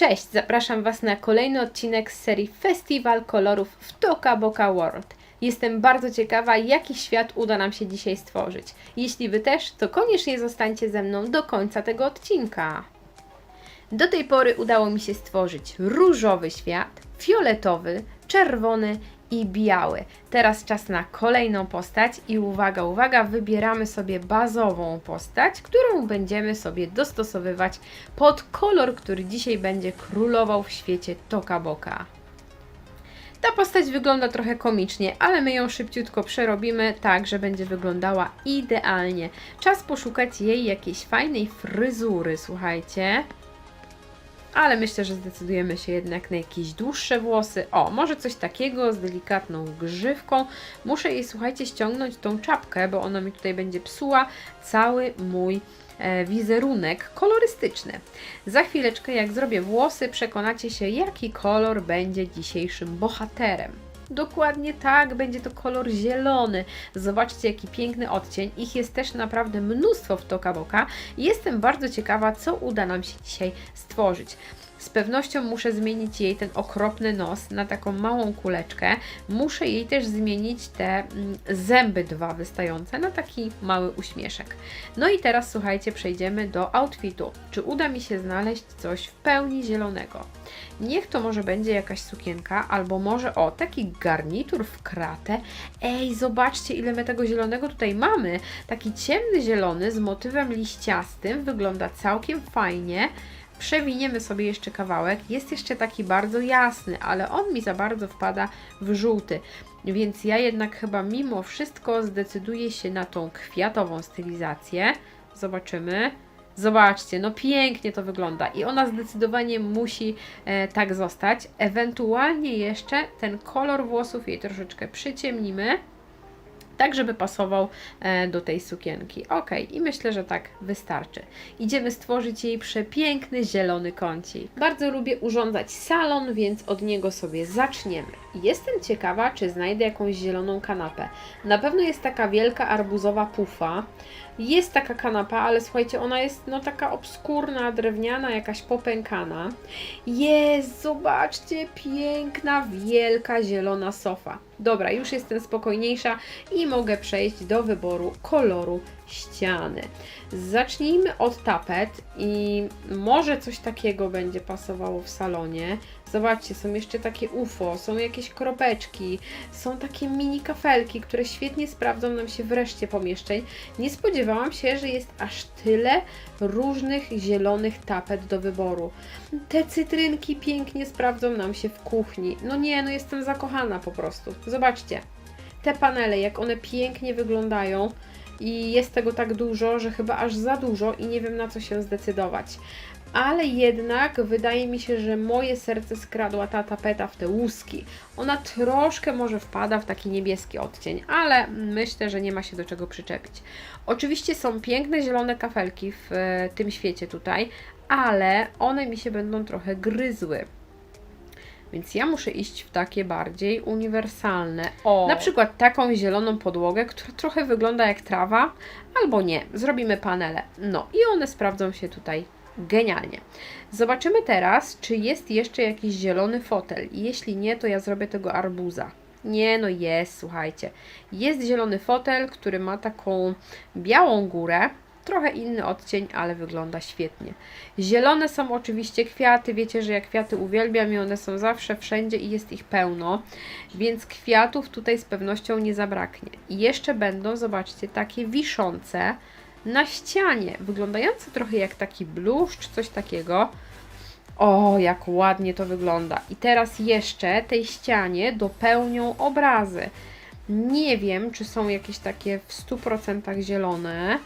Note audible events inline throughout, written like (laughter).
Cześć, zapraszam Was na kolejny odcinek z serii Festiwal Kolorów w Toka Boca World. Jestem bardzo ciekawa, jaki świat uda nam się dzisiaj stworzyć. Jeśli Wy też, to koniecznie zostańcie ze mną do końca tego odcinka. Do tej pory udało mi się stworzyć różowy świat, fioletowy, czerwony i biały. Teraz czas na kolejną postać i uwaga, uwaga, wybieramy sobie bazową postać, którą będziemy sobie dostosowywać pod kolor, który dzisiaj będzie królował w świecie Toka Boka. Ta postać wygląda trochę komicznie, ale my ją szybciutko przerobimy tak, że będzie wyglądała idealnie. Czas poszukać jej jakiejś fajnej fryzury, słuchajcie. Ale myślę, że zdecydujemy się jednak na jakieś dłuższe włosy. O, może coś takiego z delikatną grzywką. Muszę jej, słuchajcie, ściągnąć tą czapkę, bo ona mi tutaj będzie psuła cały mój e, wizerunek kolorystyczny. Za chwileczkę, jak zrobię włosy, przekonacie się, jaki kolor będzie dzisiejszym bohaterem. Dokładnie tak, będzie to kolor zielony. Zobaczcie, jaki piękny odcień. Ich jest też naprawdę mnóstwo w Toka Boka. Jestem bardzo ciekawa, co uda nam się dzisiaj stworzyć. Z pewnością muszę zmienić jej ten okropny nos na taką małą kuleczkę. Muszę jej też zmienić te mm, zęby dwa wystające na taki mały uśmieszek. No i teraz słuchajcie, przejdziemy do outfitu. Czy uda mi się znaleźć coś w pełni zielonego? Niech to może będzie jakaś sukienka, albo może o, taki garnitur w kratę. Ej, zobaczcie ile my tego zielonego tutaj mamy. Taki ciemny zielony z motywem liściastym, wygląda całkiem fajnie. Przewiniemy sobie jeszcze kawałek. Jest jeszcze taki bardzo jasny, ale on mi za bardzo wpada w żółty. Więc ja jednak chyba mimo wszystko zdecyduję się na tą kwiatową stylizację. Zobaczymy. Zobaczcie, no pięknie to wygląda i ona zdecydowanie musi e, tak zostać. Ewentualnie jeszcze ten kolor włosów jej troszeczkę przyciemnimy tak żeby pasował e, do tej sukienki. Ok, i myślę, że tak wystarczy. Idziemy stworzyć jej przepiękny zielony kącik. Bardzo lubię urządzać salon, więc od niego sobie zaczniemy. Jestem ciekawa, czy znajdę jakąś zieloną kanapę. Na pewno jest taka wielka arbuzowa pufa. Jest taka kanapa, ale słuchajcie, ona jest no taka obskurna, drewniana, jakaś popękana. Jest, zobaczcie, piękna, wielka, zielona sofa. Dobra, już jestem spokojniejsza i mogę przejść do wyboru koloru ściany. Zacznijmy od tapet i może coś takiego będzie pasowało w salonie. Zobaczcie, są jeszcze takie UFO, są jakieś kropeczki, są takie mini kafelki, które świetnie sprawdzą nam się w reszcie pomieszczeń. Nie spodziewałam się, że jest aż tyle różnych zielonych tapet do wyboru. Te cytrynki pięknie sprawdzą nam się w kuchni. No nie, no jestem zakochana po prostu. Zobaczcie, te panele, jak one pięknie wyglądają i jest tego tak dużo, że chyba aż za dużo i nie wiem na co się zdecydować. Ale jednak wydaje mi się, że moje serce skradła ta tapeta w te łuski. Ona troszkę może wpada w taki niebieski odcień, ale myślę, że nie ma się do czego przyczepić. Oczywiście są piękne zielone kafelki w e, tym świecie tutaj, ale one mi się będą trochę gryzły. Więc ja muszę iść w takie bardziej uniwersalne. O. Na przykład taką zieloną podłogę, która trochę wygląda jak trawa, albo nie. Zrobimy panele. No i one sprawdzą się tutaj genialnie. Zobaczymy teraz, czy jest jeszcze jakiś zielony fotel. Jeśli nie, to ja zrobię tego arbuza. Nie, no jest, słuchajcie. Jest zielony fotel, który ma taką białą górę, trochę inny odcień, ale wygląda świetnie. Zielone są oczywiście kwiaty, wiecie, że ja kwiaty uwielbiam i one są zawsze wszędzie i jest ich pełno, więc kwiatów tutaj z pewnością nie zabraknie. I jeszcze będą, zobaczcie, takie wiszące na ścianie, wyglądające trochę jak taki bluszcz, coś takiego. O, jak ładnie to wygląda. I teraz jeszcze tej ścianie dopełnią obrazy. Nie wiem, czy są jakieś takie w 100% zielone,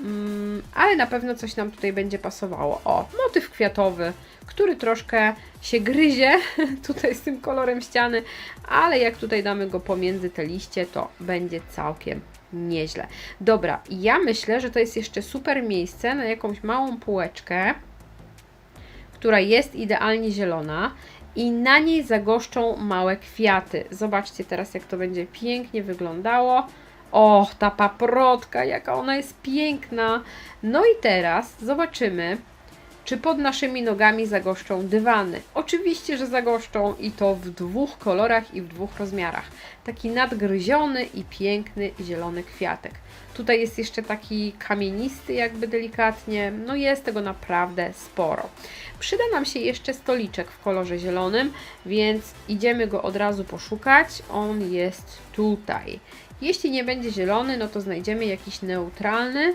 Mm, ale na pewno coś nam tutaj będzie pasowało. O, motyw kwiatowy, który troszkę się gryzie (laughs) tutaj z tym kolorem ściany, ale jak tutaj damy go pomiędzy te liście, to będzie całkiem nieźle. Dobra, ja myślę, że to jest jeszcze super miejsce na jakąś małą półeczkę, która jest idealnie zielona i na niej zagoszczą małe kwiaty. Zobaczcie teraz, jak to będzie pięknie wyglądało. Och, ta paprotka, jaka ona jest piękna. No i teraz zobaczymy, Czy pod naszymi nogami zagoszczą dywany? Oczywiście, że zagoszczą i to w dwóch kolorach i w dwóch rozmiarach. Taki nadgryziony i piękny zielony kwiatek. Tutaj jest jeszcze taki kamienisty, jakby delikatnie. No jest tego naprawdę sporo. Przyda nam się jeszcze stoliczek w kolorze zielonym, więc idziemy go od razu poszukać. On jest tutaj. Jeśli nie będzie zielony, no to znajdziemy jakiś neutralny.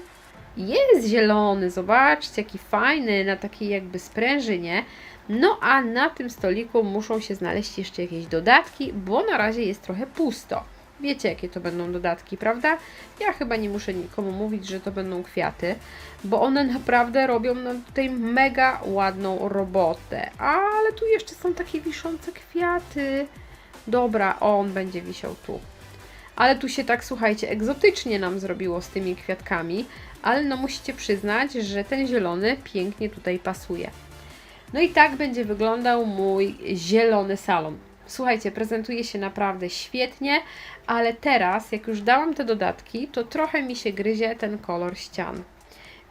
Jest zielony, zobaczcie, jaki fajny, na takiej jakby sprężynie. No a na tym stoliku muszą się znaleźć jeszcze jakieś dodatki, bo na razie jest trochę pusto. Wiecie, jakie to będą dodatki, prawda? Ja chyba nie muszę nikomu mówić, że to będą kwiaty, bo one naprawdę robią nam tutaj mega ładną robotę. Ale tu jeszcze są takie wiszące kwiaty. Dobra, on będzie wisiał tu. Ale tu się tak, słuchajcie, egzotycznie nam zrobiło z tymi kwiatkami, ale no musicie przyznać, że ten zielony pięknie tutaj pasuje. No i tak będzie wyglądał mój zielony salon. Słuchajcie, prezentuje się naprawdę świetnie, ale teraz, jak już dałam te dodatki, to trochę mi się gryzie ten kolor ścian.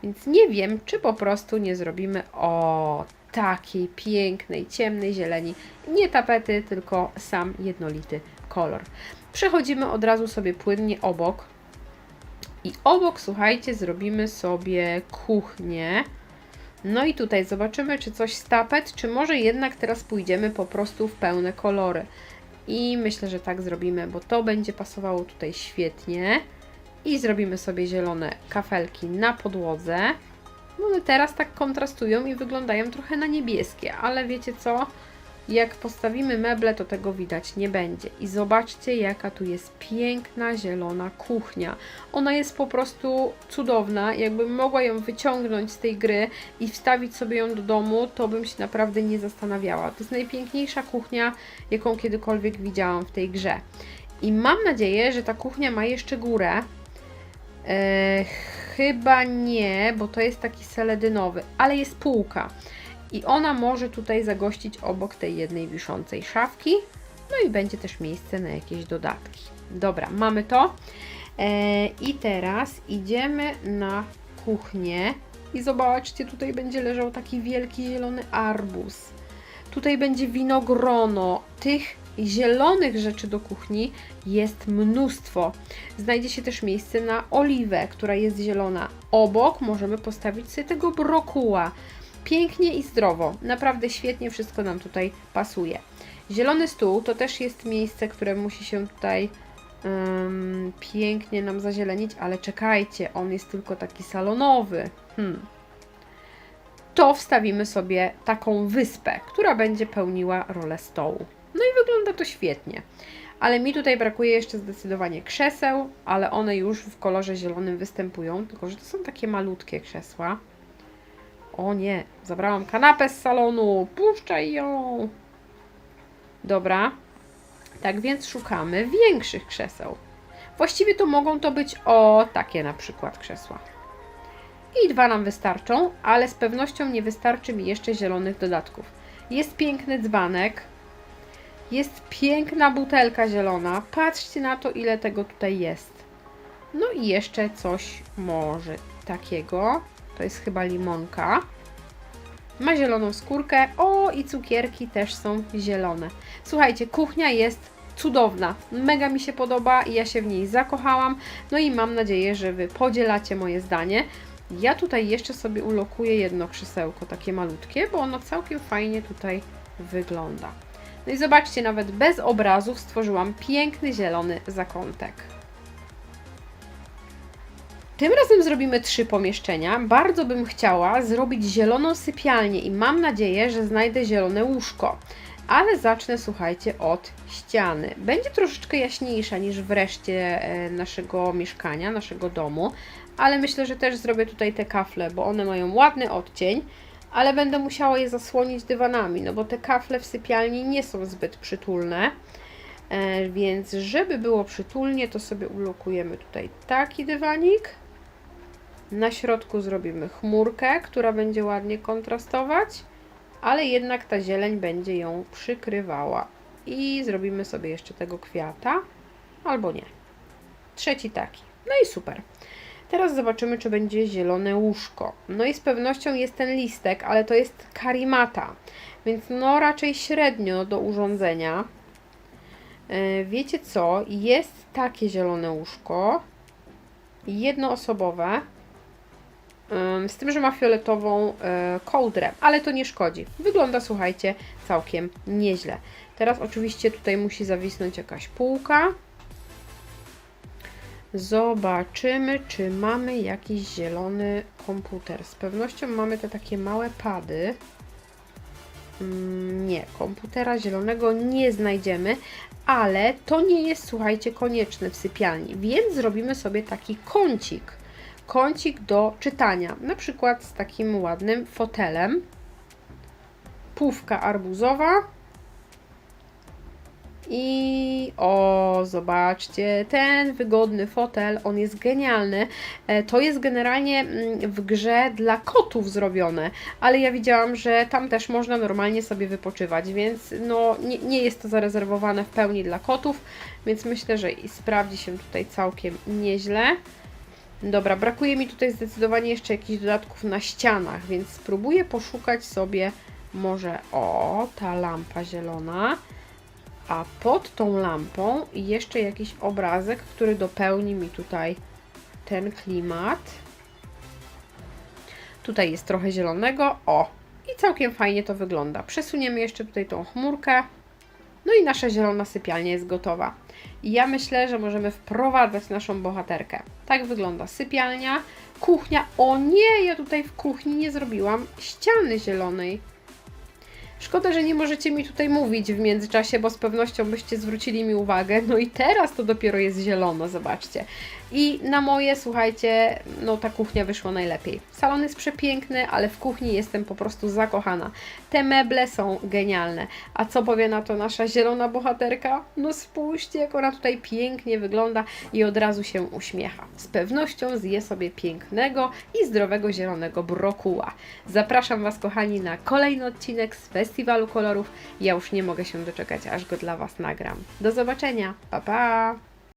Więc nie wiem, czy po prostu nie zrobimy o takiej pięknej, ciemnej zieleni. Nie tapety, tylko sam jednolity kolor. Przechodzimy od razu sobie płynnie obok. I obok, słuchajcie, zrobimy sobie kuchnię. No i tutaj zobaczymy, czy coś z tapet, czy może jednak teraz pójdziemy po prostu w pełne kolory. I myślę, że tak zrobimy, bo to będzie pasowało tutaj świetnie. I zrobimy sobie zielone kafelki na podłodze. No one teraz tak kontrastują i wyglądają trochę na niebieskie, ale wiecie co? Jak postawimy meble, to tego widać nie będzie. I zobaczcie, jaka tu jest piękna, zielona kuchnia. Ona jest po prostu cudowna. Jakbym mogła ją wyciągnąć z tej gry i wstawić sobie ją do domu, to bym się naprawdę nie zastanawiała. To jest najpiękniejsza kuchnia, jaką kiedykolwiek widziałam w tej grze. I mam nadzieję, że ta kuchnia ma jeszcze górę. Eee, chyba nie, bo to jest taki seledynowy, ale jest półka i ona może tutaj zagościć obok tej jednej wiszącej szafki. No i będzie też miejsce na jakieś dodatki. Dobra, mamy to. E, I teraz idziemy na kuchnię i zobaczcie, tutaj będzie leżał taki wielki zielony arbuz. Tutaj będzie winogrono. Tych zielonych rzeczy do kuchni jest mnóstwo. Znajdzie się też miejsce na oliwę, która jest zielona. Obok możemy postawić sobie tego brokuła pięknie i zdrowo. Naprawdę świetnie wszystko nam tutaj pasuje. Zielony stół to też jest miejsce, które musi się tutaj um, pięknie nam zazielenić, ale czekajcie, on jest tylko taki salonowy. Hmm. To wstawimy sobie taką wyspę, która będzie pełniła rolę stołu. No i wygląda to świetnie. Ale mi tutaj brakuje jeszcze zdecydowanie krzeseł, ale one już w kolorze zielonym występują, tylko że to są takie malutkie krzesła. O nie, zabrałam kanapę z salonu. Puszczaj ją. Dobra. Tak więc szukamy większych krzeseł. Właściwie to mogą to być o takie na przykład krzesła. I dwa nam wystarczą, ale z pewnością nie wystarczy mi jeszcze zielonych dodatków. Jest piękny dzbanek. Jest piękna butelka zielona. Patrzcie na to, ile tego tutaj jest. No i jeszcze coś może takiego. To jest chyba limonka. Ma zieloną skórkę. O, i cukierki też są zielone. Słuchajcie, kuchnia jest cudowna. Mega mi się podoba i ja się w niej zakochałam. No i mam nadzieję, że Wy podzielacie moje zdanie. Ja tutaj jeszcze sobie ulokuję jedno krzesełko, takie malutkie, bo ono całkiem fajnie tutaj wygląda. No i zobaczcie, nawet bez obrazów stworzyłam piękny zielony zakątek. Tym razem zrobimy trzy pomieszczenia. Bardzo bym chciała zrobić zieloną sypialnię i mam nadzieję, że znajdę zielone łóżko. Ale zacznę, słuchajcie, od ściany. Będzie troszeczkę jaśniejsza niż w reszcie e, naszego mieszkania, naszego domu, ale myślę, że też zrobię tutaj te kafle, bo one mają ładny odcień, ale będę musiała je zasłonić dywanami, no bo te kafle w sypialni nie są zbyt przytulne. E, więc żeby było przytulnie, to sobie ulokujemy tutaj taki dywanik. Na środku zrobimy chmurkę, która będzie ładnie kontrastować, ale jednak ta zieleń będzie ją przykrywała. I zrobimy sobie jeszcze tego kwiata, albo nie. Trzeci taki. No i super. Teraz zobaczymy, czy będzie zielone łóżko. No i z pewnością jest ten listek, ale to jest karimata, więc no raczej średnio do urządzenia. E, Wiecie co? Jest takie zielone łóżko, jednoosobowe, z tym, że ma fioletową e, kołdrę, ale to nie szkodzi. Wygląda, słuchajcie, całkiem nieźle. Teraz oczywiście tutaj musi zawisnąć jakaś półka. Zobaczymy, czy mamy jakiś zielony komputer. Z pewnością mamy te takie małe pady. Mm, Nie, komputera zielonego nie znajdziemy, ale to nie jest, słuchajcie, konieczne w sypialni, więc zrobimy sobie taki kącik. Kącik do czytania, na przykład z takim ładnym fotelem. Pówka arbuzowa. I o, zobaczcie, ten wygodny fotel, on jest genialny. E, To jest generalnie mm, w grze dla kotów zrobione, ale ja widziałam, że tam też można normalnie sobie wypoczywać, więc no nie, nie jest to zarezerwowane w pełni dla kotów, więc myślę, że i sprawdzi się tutaj całkiem nieźle. Dobra, brakuje mi tutaj zdecydowanie jeszcze jakichś dodatków na ścianach, więc spróbuję poszukać sobie może o, ta lampa zielona, a pod tą lampą jeszcze jakiś obrazek, który dopełni mi tutaj ten klimat. Tutaj jest trochę zielonego, o, i całkiem fajnie to wygląda. Przesuniemy jeszcze tutaj tą chmurkę, no i nasza zielona sypialnia jest gotowa. I ja myślę, że możemy wprowadzać naszą bohaterkę. Tak wygląda sypialnia, kuchnia. O nie, ja tutaj w kuchni nie zrobiłam ściany zielonej. Szkoda, że nie możecie mi tutaj mówić w międzyczasie, bo z pewnością byście zwrócili mi uwagę. No i teraz to dopiero jest zielono, zobaczcie. I na moje, słuchajcie, no ta kuchnia wyszła najlepiej. Salon jest przepiękny, ale w kuchni jestem po prostu zakochana. Te meble są genialne. A co powie na to nasza zielona bohaterka? No spójrzcie, jak ona tutaj pięknie wygląda i od razu się uśmiecha. Z pewnością zje sobie pięknego i zdrowego zielonego brokuła. Zapraszam Was, kochani, na kolejny odcinek z Festiwalu Kolorów. Ja już nie mogę się doczekać, aż go dla Was nagram. Do zobaczenia. Pa, pa!